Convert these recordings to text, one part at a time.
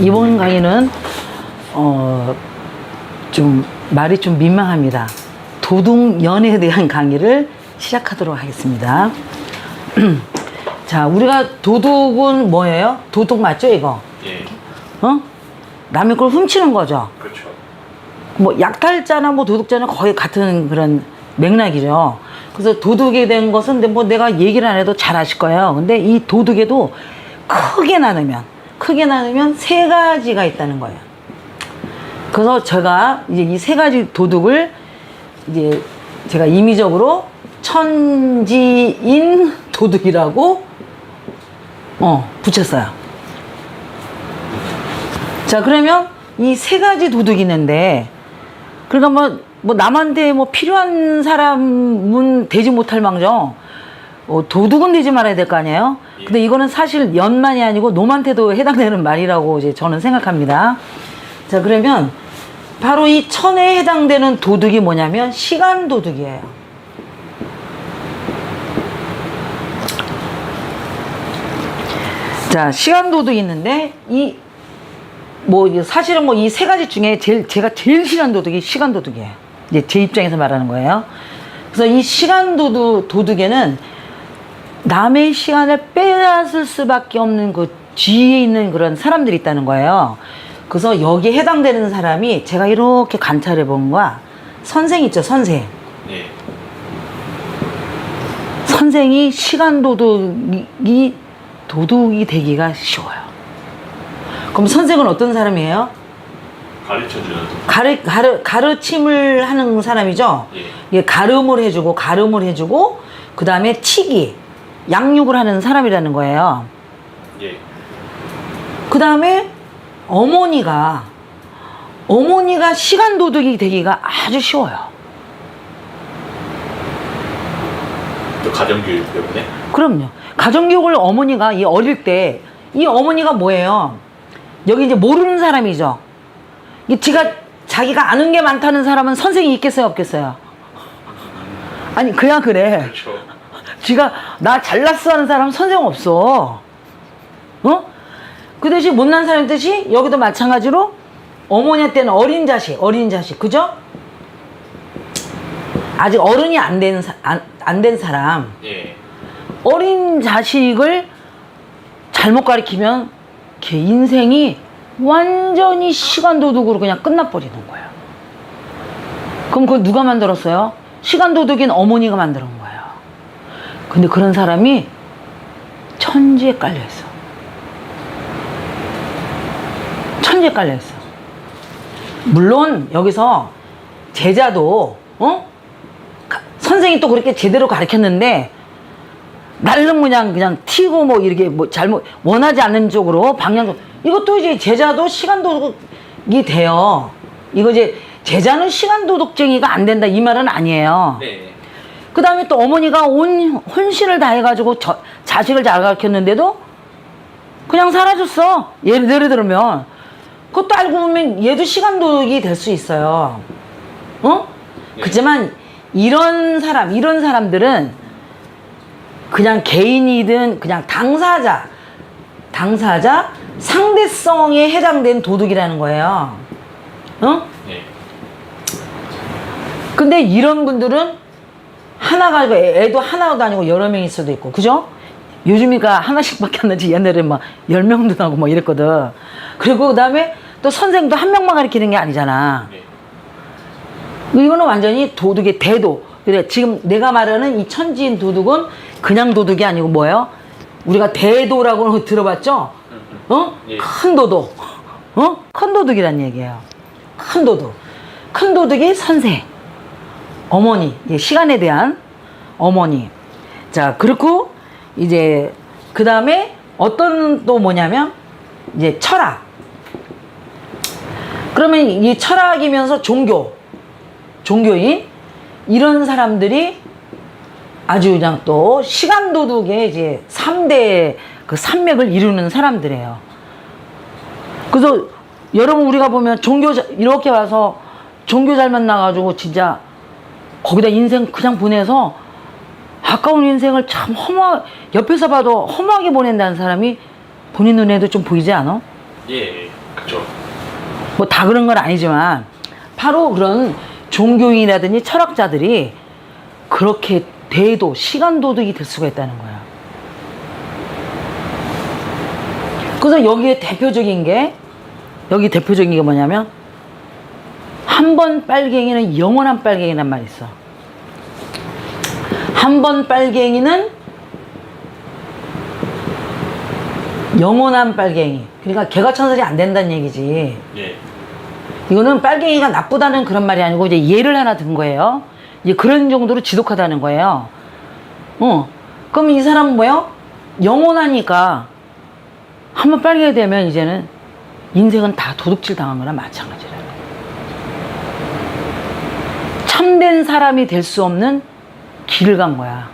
이번 강의는 어, 좀 말이 좀 민망합니다. 도둑연에 대한 강의를 시작하도록 하겠습니다. 자, 우리가 도둑은 뭐예요? 도둑 맞죠, 이거? 예, 어? 남의 걸 훔치는 거죠. 그렇죠. 뭐 약탈자나 뭐 도둑자는 거의 같은 그런 맥락이죠. 그래서 도둑이 된 것은 뭐 내가 얘기를 안 해도 잘 아실 거예요. 근데 이 도둑에도 크게 나누면 크게 나누면 세 가지가 있다는 거예요. 그래서 제가 이제 이 세 가지 도둑을 이제 제가 임의적으로 천지인 도둑이라고 어 붙였어요. 자 그러면 이 세 가지 도둑이 있는데 그러니까 뭐, 뭐 남한테 뭐 필요한 사람은 되지 못할 망정 어, 도둑은 되지 말아야 될 거 아니에요? 근데 이거는 사실 연만이 아니고 놈한테도 해당되는 말이라고 이제 저는 생각합니다. 자 그러면 바로 이 천에 해당되는 도둑이 뭐냐면 시간 도둑이에요. 자 시간 도둑이 있는데 이 뭐 사실은 뭐 이 세 가지 중에 제일 제가 제일 싫어하는 도둑이 시간 도둑이에요. 이제 제 입장에서 말하는 거예요. 그래서 이 시간 도둑 도둑에는 남의 시간을 빼앗을 수밖에 없는 그 지위에 있는 그런 사람들이 있다는 거예요. 그래서 여기에 해당되는 사람이 제가 이렇게 관찰해 본 거야. 선생 있죠, 선생. 예, 선생이 시간 도둑이 도둑이 되기가 쉬워요. 그럼 선생은 어떤 사람이에요? 가르쳐 주는 가르, 가르, 가르침을 하는 사람이죠. 예. 예, 가름을 해주고, 가름을 해주고, 그 다음에 치기, 양육을 하는 사람이라는 거예요. 예, 그 다음에 어머니가, 어머니가 시간 도둑이 되기가 아주 쉬워요. 또 가정교육 때문에 그럼요. 가정교육을 어머니가 이 어릴 때, 이 어머니가 뭐예요? 여기 이제 모르는 사람이죠. 이 지가, 자기가 아는 게 많다는 사람은 선생이 있겠어요, 없겠어요? 아니, 그냥 그래. 그렇죠. 지가 나 잘났어 하는 사람 선생 없어. 어? 그 대신 못난 사람 뜻이 여기도 마찬가지로 어머니한테는 어린 자식, 어린 자식, 그죠? 아직 어른이 안 된, 사- 안, 안된 사람, 예, 어린 자식을 잘못 가리키면 걔 인생이 완전히 시간 도둑으로 그냥 끝나버리는 거예요. 그럼 그걸 누가 만들었어요? 시간 도둑인 어머니가 만든 거예요. 근데 그런 사람이 천지에 깔려 있어. 천지에 깔려 있어. 물론 여기서 제자도 어? 가- 선생이 또 그렇게 제대로 가르쳤는데 날름 그냥 그냥 튀고 뭐 이렇게 뭐 잘못 원하지 않는 쪽으로 방향 이것도 이제 제자도 시간 도둑이 돼요. 이거 이제 제자는 시간 도둑쟁이가 안 된다 이 말은 아니에요. 네, 그 다음에 또 어머니가 온 혼신을 다해가지고 저, 자식을 잘 가르쳤는데도 그냥 사라졌어. 예를, 예를 들면 그것도 알고 보면 얘도 시간 도둑이 될 수 있어요. 어? 네. 그렇지만 이런 사람, 이런 사람들은 그냥 개인이든 그냥 당사자, 당사자 상대성에 해당된 도둑이라는 거예요. 어? 예, 근데 이런 분들은 하나가 아니고 애- 애도 하나도 아니고 여러 명일 수도 있고 그죠? 요즘이가 하나씩밖에 안 나지 옛날에 막 열 명도 나고 뭐 이랬거든 그리고 그 다음에 또 선생도 한 명만 가르치는 게 아니잖아 예, 이거는 완전히 도둑의 대도 그래 지금 내가 말하는 이 천지인 도둑은 그냥 도둑이 아니고 뭐예요? 우리가 대도라고 들어봤죠? 어? 예. 큰 도둑 어? 큰 도둑이란 얘기예요 큰 도둑 큰 도둑이 선생 어머니 예, 시간에 대한 어머니. 자 그렇고 이제 그 다음에 어떤 또 뭐냐면 이제 철학. 그러면 이 철학이면서 종교. 종교인 이런 사람들이 아주 그냥 또 시간 도둑의 이제 3대 그 산맥을 이루는 사람들이에요. 그래서 여러분 우리가 보면 종교 자- 이렇게 와서 종교 잘 만나가지고 진짜 거기다 인생 그냥 보내서 아까운 인생을 참 허무 옆에서 봐도 허무하게 보낸다는 사람이 본인 눈에도 좀 보이지 않아? 예, 그쵸. 뭐다 그런 건 아니지만 바로 그런 종교인이라든지 철학자들이 그렇게 대도 시간 도둑이 될 수가 있다는 거야. 그래서 여기에 대표적인 게 여기 대표적인 게 뭐냐면 한 번 빨갱이는 영원한 빨갱이란 말이 있어. 한 번 빨갱이는 영원한 빨갱이. 그러니까 개가천선이 안 된다는 얘기지. 예. 이거는 빨갱이가 나쁘다는 그런 말이 아니고 이제 예를 하나 든 거예요. 이제 그런 정도로 지독하다는 거예요. 어. 그럼 이 사람은 뭐요? 영원하니까 한번 빨갱이 되면 이제는 인생은 다 도둑질 당한 거나 마찬가지라. 참된 사람이 될 수 없는 길을 간 거야.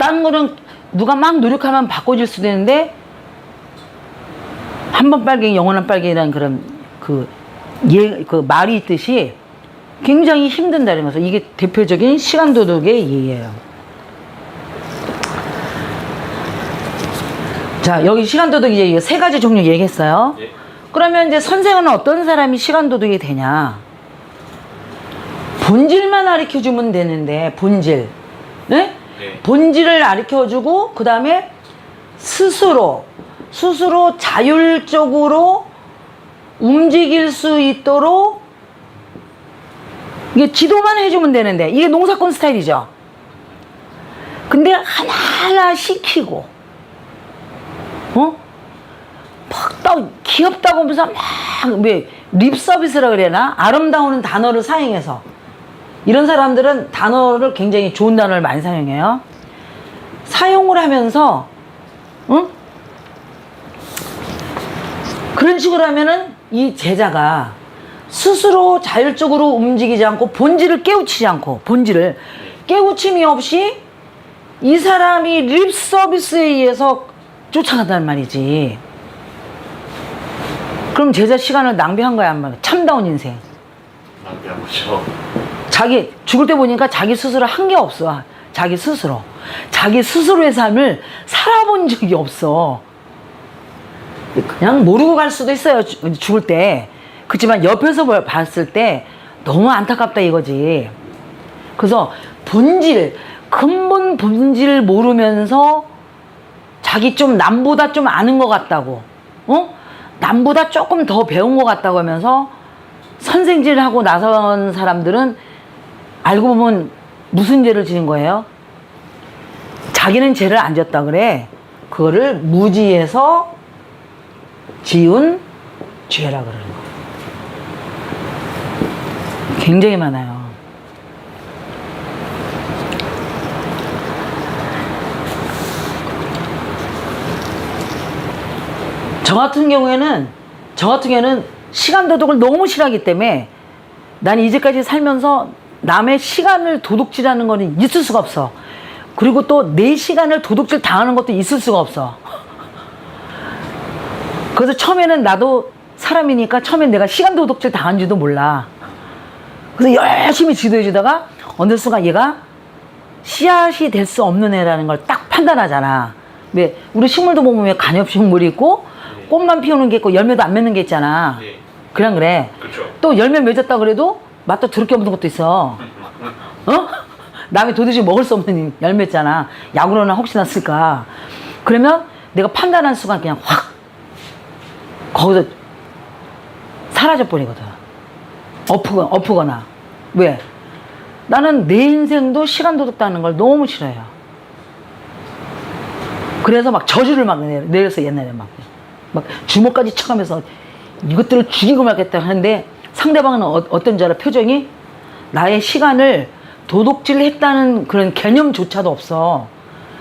다른 거는 누가 막 노력하면 바꿔질 수도 있는데 한 번 빨갱이 영원한 빨갱이라는 그런 그, 예, 그 말이 있듯이 굉장히 힘든다는 거죠. 이게 대표적인 시간 도둑의 예예요. 자, 여기 시간 도둑 이제 세 가지 종류 얘기했어요. 예. 그러면 이제 선생은 어떤 사람이 시간 도둑이 되냐? 본질만 가르쳐 주면 되는데, 본질. 네? 네. 본질을 가르쳐 주고, 그 다음에 스스로, 스스로 자율적으로 움직일 수 있도록 이게 지도만 해주면 되는데, 이게 농사꾼 스타일이죠. 근데 하나하나 시키고, 어? 막 귀엽다고 하면서 막 왜 립서비스라 그래나 아름다운 단어를 사용해서 이런 사람들은 단어를 굉장히 좋은 단어를 많이 사용해요. 사용을 하면서 응? 그런 식으로 하면은 이 제자가 스스로 자율적으로 움직이지 않고 본질을 깨우치지 않고 본질을 깨우침이 없이 이 사람이 립 서비스에 의해서 쫓아간다는 말이지. 그럼 제자 시간을 낭비한 거야, 안 말이야. 참다운 인생. 낭비한 거죠. 자기, 죽을 때 보니까 자기 스스로 한 게 없어. 자기 스스로. 자기 스스로의 삶을 살아본 적이 없어. 그냥 모르고 갈 수도 있어요, 죽- 죽을 때. 그렇지만 옆에서 볼- 봤을 때 너무 안타깝다 이거지. 그래서 본질, 근본 본질을 모르면서 자기 좀 남보다 좀 아는 것 같다고, 어? 남보다 조금 더 배운 것 같다고 하면서 선생질하고 나선 사람들은 알고 보면 무슨 죄를 지는 거예요? 자기는 죄를 안 졌다 그래. 그거를 무지해서 지은 죄라 그러는 거예요. 굉장히 많아요. 저 같은 경우에는 저 같은 경우에는 시간 도둑을 너무 싫어하기 때문에 난 이제까지 살면서 남의 시간을 도둑질하는 거는 있을 수가 없어. 그리고 또 내 시간을 도둑질 당하는 것도 있을 수가 없어. 그래서 처음에는 나도 사람이니까 처음엔 내가 시간 도둑질 당한지도 몰라. 그래서 열심히 지도해 주다가 어느 순간 얘가 씨앗이 될 수 없는 애라는 걸 딱 판단하잖아. 왜 우리 식물도 보면 왜 간엽식물이 있고 꽃만 피우는 게 있고 열매도 안 맺는 게 있잖아. 예. 그냥 그래. 또 열매 맺었다 그래도 맛도 더럽게 없는 것도 있어. 어? 남이 도대체 먹을 수 없는 열매잖아. 약으로는 혹시나 쓸까. 그러면 내가 판단한 순간 그냥 확 거기서 사라져 버리거든. 엎으거나, 엎으거나. 왜? 나는 내 인생도 시간 도둑다는 걸 너무 싫어해요. 그래서 막 저주를 막 내- 내렸어 옛날에 막. 막 주먹까지 쳐가면서 이것들을 죽이고 말겠다 하는데 상대방은 어, 어떤 줄 알아? 표정이 나의 시간을 도둑질 했다는 그런 개념조차도 없어.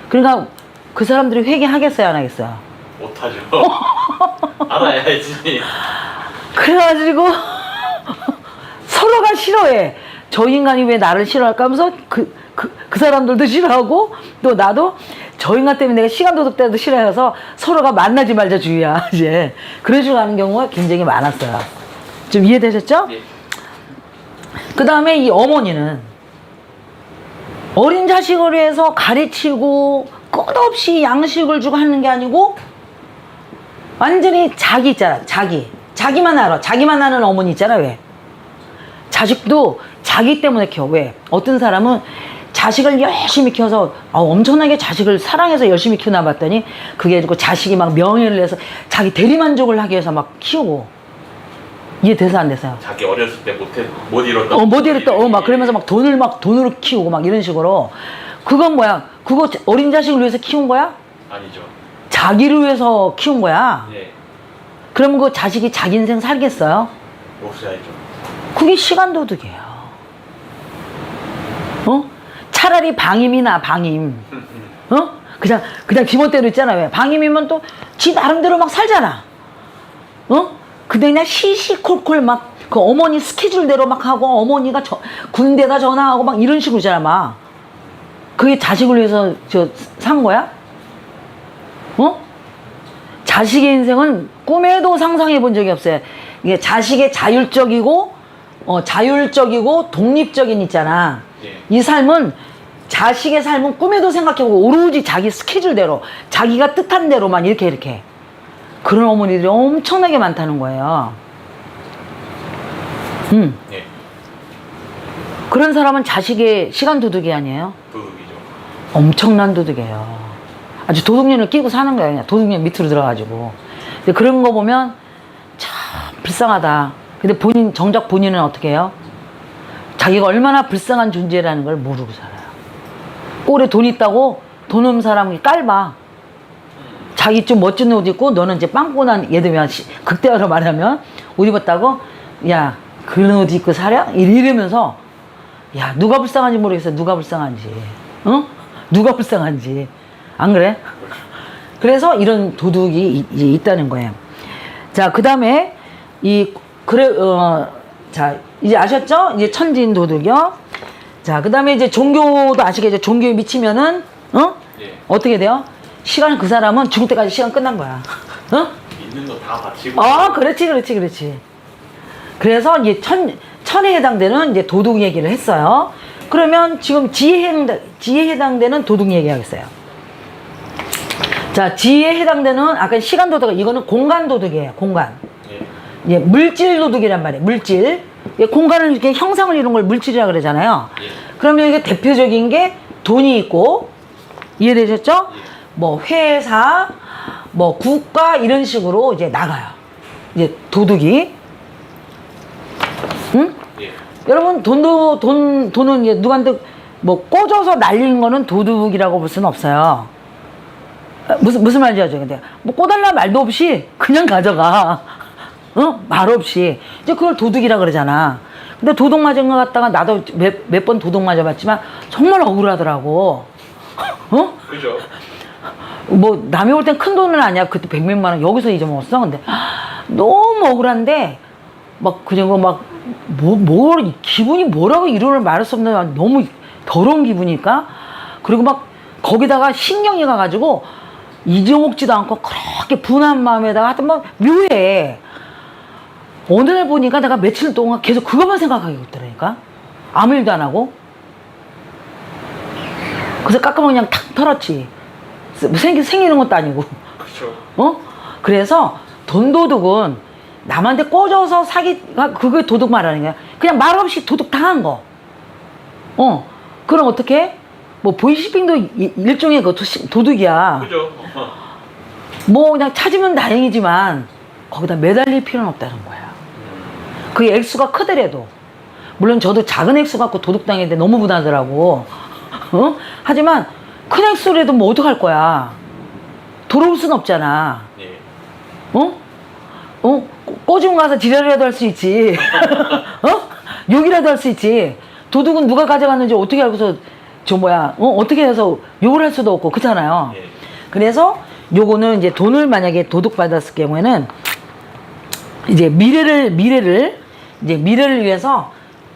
그러니까 그 사람들이 회개하겠어요, 안 하겠어요? 못하죠. 알아야지. 그래가지고 서로가 싫어해. 저 인간이 왜 나를 싫어할까 하면서 그, 그, 그 사람들도 싫어하고 또 나도 저 인간 때문에 내가 시간 도둑 때도 싫어해서 서로가 만나지 말자 주의야. 이제 그런 식으로 하는 경우가 굉장히 많았어요. 좀 이해되셨죠? 예. 그 다음에 이 어머니는 어린 자식을 위해서 가르치고 끝없이 양식을 주고 하는 게 아니고 완전히 자기 있잖아. 자기. 자기만 알아. 자기만 아는 어머니 있잖아. 왜? 자식도 자기 때문에 키워. 왜? 어떤 사람은 자식을 열심히 키워서 아, 엄청나게 자식을 사랑해서 열심히 키우나 봤더니 그게 그 자식이 막 명예를 내서 자기 대리만족을 하기 위해서 막 키우고 이해 돼서 안 돼서요? 자기 어렸을 때 못해 못 이뤘던 어, 못 이랬다. 어, 막 그러면서 막 돈을 막 돈으로 키우고 막 이런 식으로. 그건 뭐야? 그거 어린 자식을 위해서 키운 거야? 아니죠. 자기를 위해서 키운 거야. 예. 그럼 그 자식이 자기 인생 살겠어요? 없어야죠. 그게 시간 도둑이에요. 어? 차라리 방임이나 방임. 어? 그냥 그냥 기본대로 있잖아. 왜? 방임이면 또 지 나름대로 막 살잖아. 어? 근데 그냥 시시콜콜 막 그 어머니 스케줄대로 막 하고 어머니가 저, 군대다 전화하고 막 이런 식으로잖아 막. 그게 자식을 위해서 저 산 거야? 어? 자식의 인생은 꿈에도 상상해 본 적이 없어요. 이게 자식의 자율적이고 어, 자율적이고 독립적인 있잖아. 예. 이 삶은 자식의 삶은 꿈에도 생각해보고 오로지 자기 스케줄대로 자기가 뜻한 대로만 이렇게 이렇게 그런 어머니들이 엄청나게 많다는 거예요. 음 예. 그런 사람은 자식의 시간 도둑이 아니에요. 도둑이죠. 엄청난 도둑이에요. 아주 도둑년을 끼고 사는 거예요. 그냥 도둑년 밑으로 들어가지고. 근데 그런 거 보면 참 불쌍하다. 근데 본인, 정작 본인은 어떻게 해요? 자기가 얼마나 불쌍한 존재라는 걸 모르고 살아요. 꼴에 돈 있다고 돈 없는 사람이 깔봐. 자기 좀 멋진 옷 입고 너는 이제 빵꾸난 예를 들면 시- 극대화로 말하면 옷 입었다고 야 그런 옷 입고 살아? 이러면서 야 누가 불쌍한지 모르겠어 누가 불쌍한지 어 누가 불쌍한지 안 그래? 그래서 이런 도둑이 이- 있다는 거예요. 자 그 다음에 이 그래 어자 이제 아셨죠? 이제 천진 도둑이요. 자 그 다음에 이제 종교도 아시겠죠? 종교에 미치면은 어 예. 어떻게 돼요? 시간 그 사람은 죽을 때까지 시간 끝난 거야. 어? 있는 거 다 바치고. 아, 그렇지, 그렇지, 그렇지. 그래서 이제 천, 천에 해당되는 이제 도둑 얘기를 했어요. 그러면 지금 지혜에 해당, 지혜에 해당되는 도둑 얘기하겠어요. 자, 지혜에 해당되는 아까 시간 도둑, 이거는 공간 도둑이에요, 공간. 예. 예, 물질 도둑이란 말이에요, 물질. 예, 공간을 이렇게 형상을 이룬 걸 물질이라 그러잖아요. 예. 그러면 이게 대표적인 게 돈이 있고, 이해되셨죠? 예. 뭐 회사, 뭐 국가 이런 식으로 이제 나가요. 이제 도둑이. 응? 예. 여러분 돈도 돈 돈은 이제 누구한테 뭐 꽂아서 날리는 거는 도둑이라고 볼 수는 없어요. 아, 무슨 무슨 말인지 알죠? 근데 뭐 꽂달라 말도 없이 그냥 가져가. 어? 말 없이. 이제 그걸 도둑이라 그러잖아. 근데 도둑 맞은 거 갖다가 나도 몇 몇 번 도둑 맞아봤지만 정말 억울하더라고. 어? 그죠. 뭐 남이 올 땐 큰 돈은 아니야. 그때 백몇만 원 여기서 잊어먹었어. 근데 너무 억울한데 막 그냥 막 뭐 뭐 기분이 뭐라고 이론을 말할 수 없는 너무 더러운 기분이니까 그리고 막 거기다가 신경이 가가지고 잊어먹지도 않고 그렇게 분한 마음에다가 하여튼 막 묘해. 날 보니까 내가 며칠 동안 계속 그것만 생각하게 있더라니까. 아무 일도 안 하고. 그래서 깎아먹 그냥 탁 털었지. 생기, 생기는 것도 아니고. 그죠. 어? 그래서 돈 도둑은 남한테 꽂아서 사기가 그게 도둑 말하는 거야. 그냥 말 없이 도둑 당한 거. 어. 그럼 어떻게? 뭐 보이시핑도 이- 일종의 그 도둑이야. 그죠. 뭐 그냥 찾으면 다행이지만 거기다 매달릴 필요는 없다는 거야. 그 액수가 크더라도 물론 저도 작은 액수 갖고 도둑 당했는데 너무 분하더라고. 어? 하지만 큰 액수라도 뭐 어떡할 거야. 돌아올 순 없잖아. 예. 어? 어? 꼬중 가서 지랄이라도 할 수 있지. 어? 욕이라도 할 수 있지. 도둑은 누가 가져갔는지 어떻게 알고서 저 뭐야? 어? 어떻게 해서 욕을 할 수도 없고 그렇잖아요. 예. 그래서 요거는 이제 돈을 만약에 도둑 받았을 경우에는 이제 미래를 미래를 이제 미래를 위해서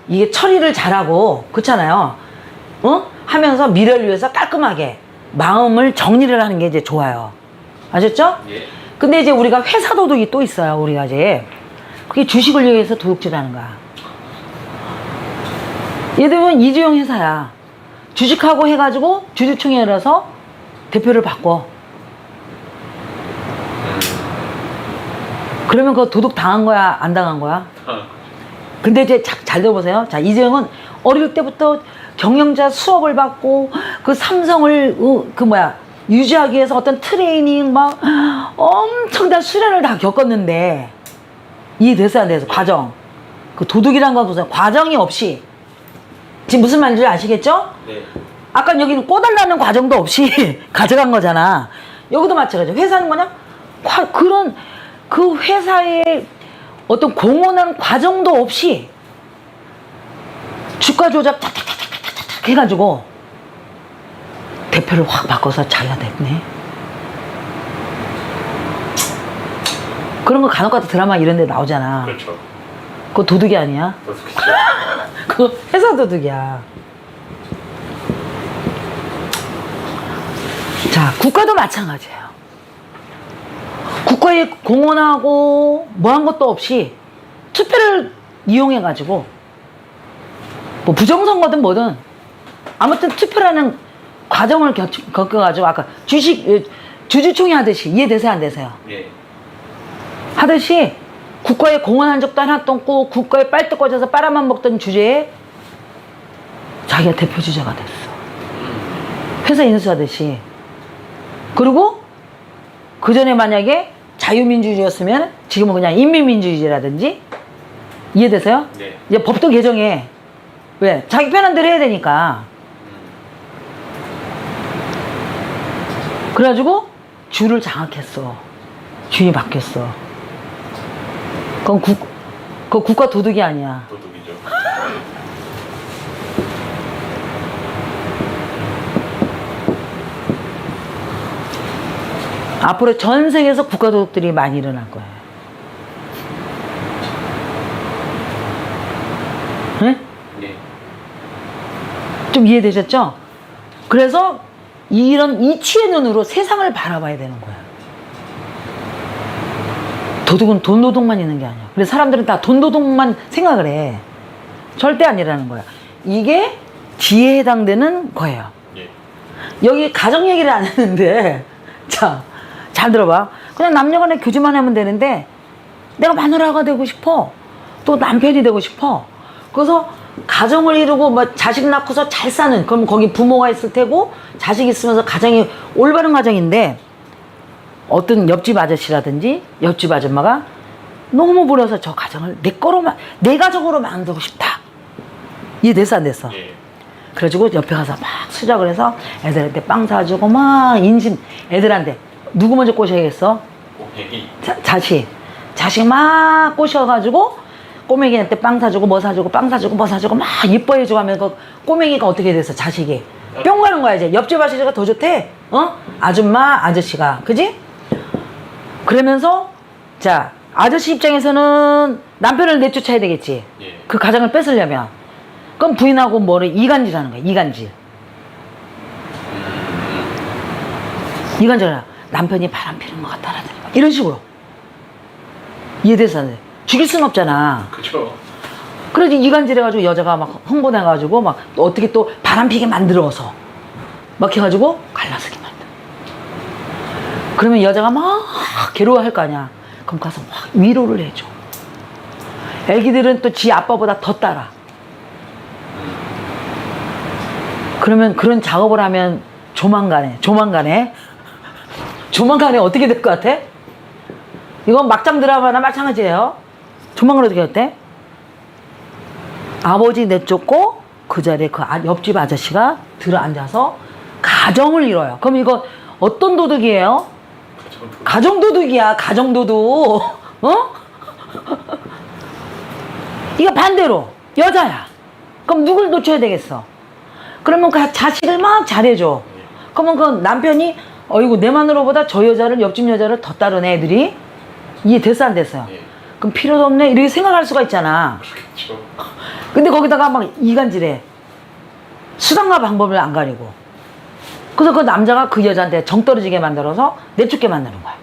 이게 처리를 잘하고 그렇잖아요. 어? 하면서 미래를 위해서 깔끔하게 마음을 정리를 하는 게 이제 좋아요. 아셨죠? 예. 근데 이제 우리가 회사 도둑이 또 있어요. 우리가 이제 그게 주식을 위해서 도둑질하는 거야. 예를 들면 이주영 회사야. 주식하고 해가지고 주주총회라서 대표를 바꿔. 그러면 그거 도둑 당한 거야? 안 당한 거야? 아, 근데 이제 자- 잘 들어보세요. 자, 이재용은 어릴 때부터 경영자 수업을 받고 그 삼성을 어, 그 뭐야 유지하기 위해서 어떤 트레이닝 막 엄청난 수련을 다 겪었는데 이해됐어요 안 돼서 과정 그 도둑이란 건 무슨 과정이 없이 지금 무슨 말인지 아시겠죠? 네. 아까 여기는 꼬달라는 과정도 없이 가져간 거잖아. 여기도 마찬가지야. 회사는 뭐냐? 과- 그런 그 회사의 어떤 공헌한 과정도 없이 주가 조작 탁탁탁 탁탁탁 해가지고 대표를 확 바꿔서 자기가 됐네. 그런 거 간혹 가다 드라마 이런 데 나오잖아. 그렇죠. 그거 도둑이 아니야? 그거 회사 도둑이야. 자, 국가도 마찬가지예요. 국가에 공헌하고 뭐 한 것도 없이 투표를 이용해가지고 뭐 부정선거든 뭐든 아무튼 투표라는 과정을 겪, 겪어가지고 아까 주식 예, 주주총회 하듯이 이해되세요 안 되세요? 예. 하듯이 국가에 공헌한 적도 하나도 없고 국가에 빨대 꽂아서 빨아만 먹던 주제에 자기가 대표 주자가 됐어. 회사 인수하듯이. 그리고 그 전에 만약에 자유민주주의였으면 지금은 그냥 인민민주주의라든지 이해되세요? 네. 이제 법도 개정해. 왜? 자기 편한 대로 해야 되니까. 그래가지고 주를 장악했어. 주인이 바뀌었어. 그건 국, 그 국가 도둑이 아니야. 도둑이죠. 앞으로 전 세계에서 국가 도둑들이 많이 일어날 거야. 네? 예. 좀 이해되셨죠? 그래서 이런 이치의 눈으로 세상을 바라봐야 되는 거야. 도둑은 돈 도둑만 있는 게 아니야. 그래서 사람들은 다 돈 도둑만 생각을 해. 절대 아니라는 거야. 이게 지혜에 해당되는 거예요. 예. 여기 가정 얘기를 안 했는데, 자, 잘 들어봐. 그냥 남녀간에 교제만 하면 되는데, 내가 마누라가 되고 싶어. 또 남편이 되고 싶어. 그래서 가정을 이루고 뭐 자식 낳고서 잘 사는, 그럼 거기 부모가 있을 테고, 자식 있으면서 가정이 올바른 가정인데, 어떤 옆집 아저씨라든지 옆집 아줌마가 너무 부려서 저 가정을 내 거로만, 내 가정으로 만들고 싶다. 이해됐어, 안 됐어? 예. 그래가지고 옆에 가서 막 수작을 해서 애들한테 빵 사주고 막 인심 애들한테 누구 먼저 꼬셔야겠어? 자, 자식 자식 막 꼬셔가지고 꼬맹이한테 빵 사주고 뭐 사주고 빵 사주고 뭐 사주고 막 이뻐해주고 하면 그 꼬맹이가 어떻게 됐어 자식이? 뿅 가는 거야 이제. 옆집 아저씨가 더 좋대. 어? 아줌마 아저씨가. 그지? 그러면서 자 아저씨 입장에서는 남편을 내쫓아야 되겠지. 예. 그 가정을 뺏으려면. 그럼 부인하고 뭐를 이간질 하는 거야 이간질. 이간질하라. 남편이 바람 피는 것 같다라든가 이런 식으로. 이해돼서 안 돼? 죽일 순 없잖아. 그죠. 그래서 이간질해가지고 여자가 막 흥분해가지고 막 어떻게 또 바람 피게 만들어서 막 해가지고 갈라서게 만들어. 그러면 여자가 막 괴로워할 거 아니야. 그럼 가서 막 위로를 해줘. 애기들은 또 지 아빠보다 더 따라. 그러면 그런 작업을 하면 조만간에 조만간에? 조만간에 어떻게 될 것 같아? 이건 막장 드라마나 마찬가지예요 조만간 어떻게 어때? 아버지 내쫓고 그 자리에 그 아- 옆집 아저씨가 들어 앉아서 가정을 이뤄요. 그럼 이거 어떤 도둑이에요? 가정 도둑. 가정 도둑이야. 가정 도둑. 어? 이거 반대로 여자야. 그럼 누굴 놓쳐야 되겠어? 그러면 그 자식을 막 잘해줘. 그러면 그 남편이 어이구 내 마누라보다 저 여자를 옆집 여자를 더 따르네 애들이 이해 됐어 안 됐어요? 예. 그럼 필요도 없네 이렇게 생각할 수가 있잖아. 그렇겠죠. 근데 거기다가 막 이간질해. 수단과 방법을 안 가리고. 그래서 그 남자가 그 여자한테 정 떨어지게 만들어서 내쫓게 만드는 거야.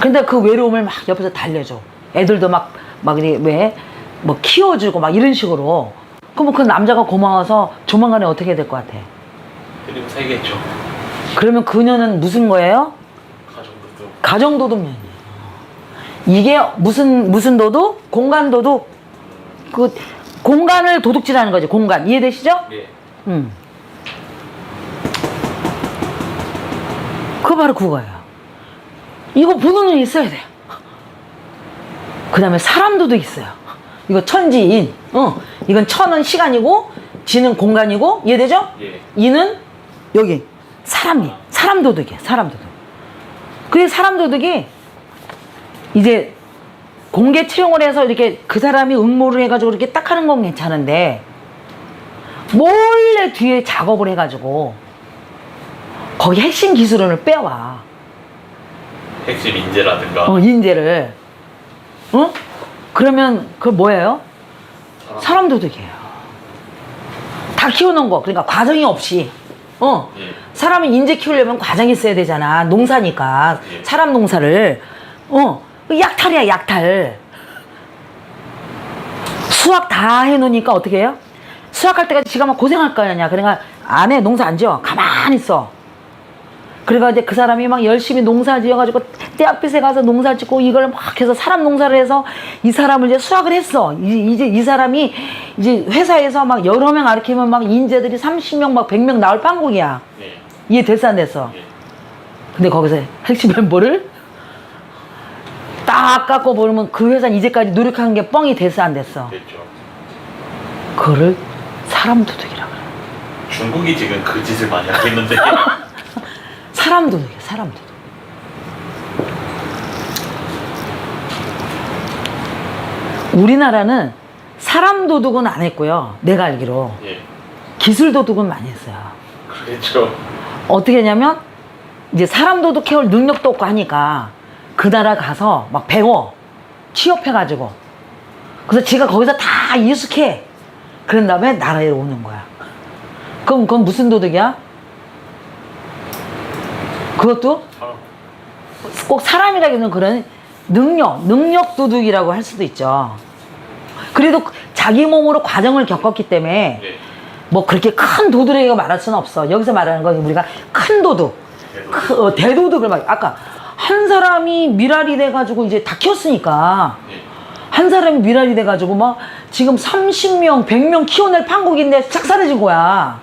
근데 그 외로움을 막 옆에서 달래줘. 애들도 막, 막, 왜, 뭐 키워주고 막 이런 식으로. 그러면 그 남자가 고마워서 조만간에 어떻게 될 것 같아? 그리고 살겠죠. 그러면 그녀는 무슨 거예요? 가정 도둑. 가정도둑년이에요. 이게 무슨 무슨 도둑? 공간 도둑. 그 공간을 도둑질하는 거지. 공간 이해되시죠? 예. 음. 그거 바로 그거예요. 이거 보는 눈이 있어야 돼요. 그 다음에 사람 도둑 있어요. 이거 천지인. 어. 이건 천은 시간이고, 지는 공간이고, 이해되죠? 예. 이는 여기 사람이 사람 도둑이에요. 사람 도둑. 그게 사람 도둑이 이제 공개 채용을 해서 이렇게 그 사람이 응모를 해가지고 이렇게 딱 하는 건 괜찮은데 몰래 뒤에 작업을 해가지고 거기 핵심 기술을 빼와. 핵심 인재라든가 어, 인재를. 어? 그러면 그 뭐예요? 사람. 사람 도둑이에요. 다 키워놓은 거. 그러니까 과정이 없이. 어. 예. 사람은 인재 키우려면 과정이 있어야 되잖아. 농사니까. 예. 사람 농사를. 어. 그 약탈이야, 약탈. 수확 다 해놓으니까 어떻게 해요? 수확할 때까지 지가 막 고생할 거 아니야. 그러니까 안에 농사 안 지어. 가만히 있어. 그래가 이제 그 사람이 막 열심히 농사 지어가지고 떼약빛에 가서 농사 짓고 이걸 막 해서 사람 농사를 해서 이 사람을 이제 수확을 했어. 이- 이제 이 사람이 이제 회사에서 막 여러 명 가르치면 막 인재들이 30명 막 100명 나올 판국이야. 예. 이해 됐어 안 됐어? 예. 근데 거기서 핵심 멤버를 딱 깎고 보면 그 회사는 이제까지 노력한 게 뻥이 됐어 안 됐어? 됐죠. 그거를 사람 도둑이라 그래. 중국이 지금 그 짓을 많이 하겠는데 사람 도둑이야 사람 도둑. 우리나라는 사람 도둑은 안 했고요. 내가 알기로 예. 기술 도둑은 많이 했어요. 그렇죠. 어떻게 했냐면 이제 사람 도둑 해올 능력도 없고 하니까 그 나라 가서 막 배워 취업해가지고 그래서 지가 거기서 다 이숙해 그런 다음에 나라에 오는 거야 그럼 그건 무슨 도둑이야? 그것도. 꼭 사람이라기는 그런 능력 능력 도둑이라고 할 수도 있죠 그래도 자기 몸으로 과정을 겪었기 때문에 예. 뭐 그렇게 큰 도둑에게 말할 수는 없어. 여기서 말하는 건 우리가 큰 도둑, 대도둑. 그, 어, 대도둑을 말. 아까 한 사람이 미랄이 돼가지고 이제 다 키웠으니까 예. 한 사람이 미랄이 돼가지고 막 지금 30명, 100명 키워낼 판국인데 착살해진 거야.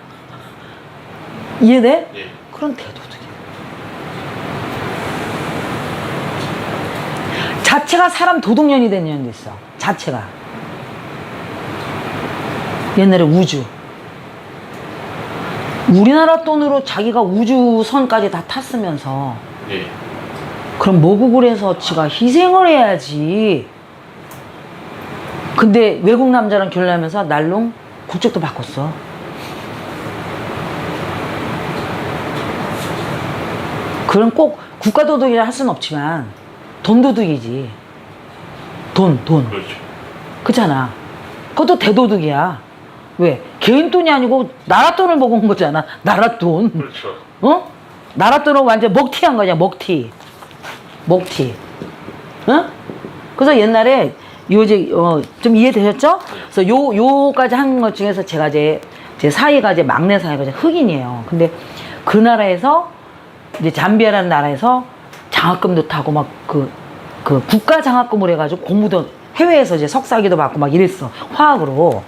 이해돼? 예. 그런 대도둑이야. 자체가 사람 도둑년이 된 년도 있어. 자체가. 옛날에 우주. 우리나라 돈으로 자기가 우주선까지 다 탔으면서 예. 그럼 모국을 해서 지가 희생을 해야지. 근데 외국 남자랑 결혼하면서 날롱 국적도 바꿨어. 그럼 꼭 국가 도둑이라 할 수는 없지만 돈 도둑이지. 돈, 돈. 그렇죠. 그렇잖아. 그것도 대도둑이야. 왜? 개인 돈이 아니고 나라 돈을 먹은 거잖아. 나라 돈. 그렇죠. 어? 나라 돈은 완전 먹튀한 거냐, 먹튀. 먹튀. 어? 그래서 옛날에 요제 어, 좀 이해되셨죠? 그래서 요 요까지 한 것 중에서 제가 이제 제 사이가 이제 막내 사이가 이제 흑인이에요. 근데 그 나라에서 이제 잠비아라는 나라에서 장학금도 타고 막 그 그 국가 장학금을 해가지고 공부도 해외에서 이제 석사기도 받고 막 이랬어 화학으로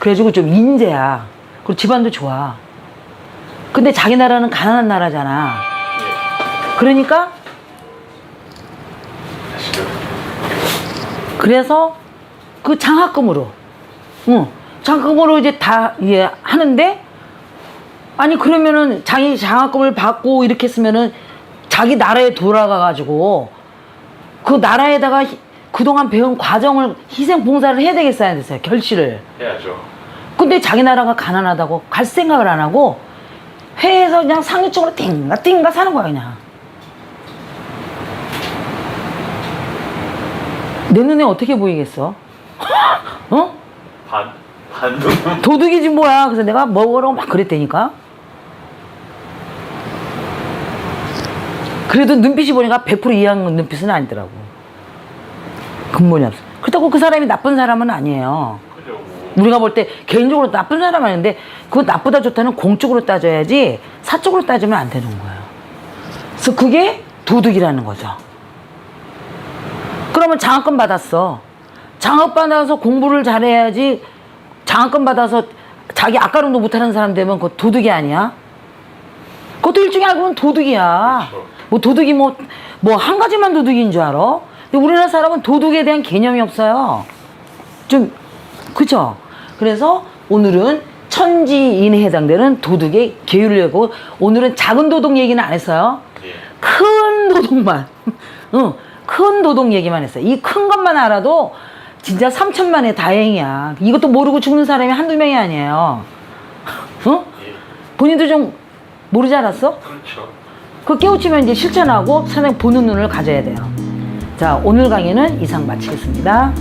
그래가지고 좀 인재야 그리고 집안도 좋아 근데 자기 나라는 가난한 나라잖아 예. 그러니까 그래서 그 장학금으로, 응, 장학금으로 이제 다, 예, 하는데, 아니, 그러면은 자기 장학금을 받고 이렇게 했으면은 자기 나라에 돌아가가지고 그 나라에다가 히- 그동안 배운 과정을 희생 봉사를 해야 되겠어야 됐어요. 결실을. 해야죠. 근데 자기 나라가 가난하다고 갈 생각을 안 하고 회에서 그냥 상위 쪽으로 띵가 띵가 사는 거야, 그냥. 내 눈에 어떻게 보이겠어? 어? 반 반동. 도둑이지 뭐야. 그래서 내가 먹으라고 막 그랬다니까. 그래도 눈빛이 보니까 100% 이해한 눈빛은 아니더라고. 근본이 없어. 그렇다고 그 사람이 나쁜 사람은 아니에요. 우리가 볼 때 개인적으로 나쁜 사람 아닌데 그거 나쁘다 좋다는 공적으로 따져야지 사적으로 따지면 안 되는 거예요. 그래서 그게 도둑이라는 거죠. 그러면 장학금 받았어. 장학 받아서 공부를 잘해야지 장학금 받아서 자기 아까름도 못하는 사람 되면 그거 도둑이 아니야? 그것도 일종의 알고 보면 도둑이야. 그렇죠. 뭐 도둑이 뭐, 뭐 한 가지만 도둑인 줄 알아? 근데 우리나라 사람은 도둑에 대한 개념이 없어요. 좀, 그죠? 그래서 오늘은 천지인에 해당되는 도둑의 계율이고 오늘은 작은 도둑 얘기는 안 했어요. 예. 큰 도둑만. 응, 큰 도둑 얘기만 했어요. 이 큰 것만 알아도 진짜 3천만의 다행이야. 이것도 모르고 죽는 사람이 한두 명이 아니에요. 응? 예. 본인도 좀 모르지 않았어? 그렇죠. 그 깨우치면 이제 실천하고 사장 보는 눈을 가져야 돼요. 자, 오늘 강의는 이상 마치겠습니다.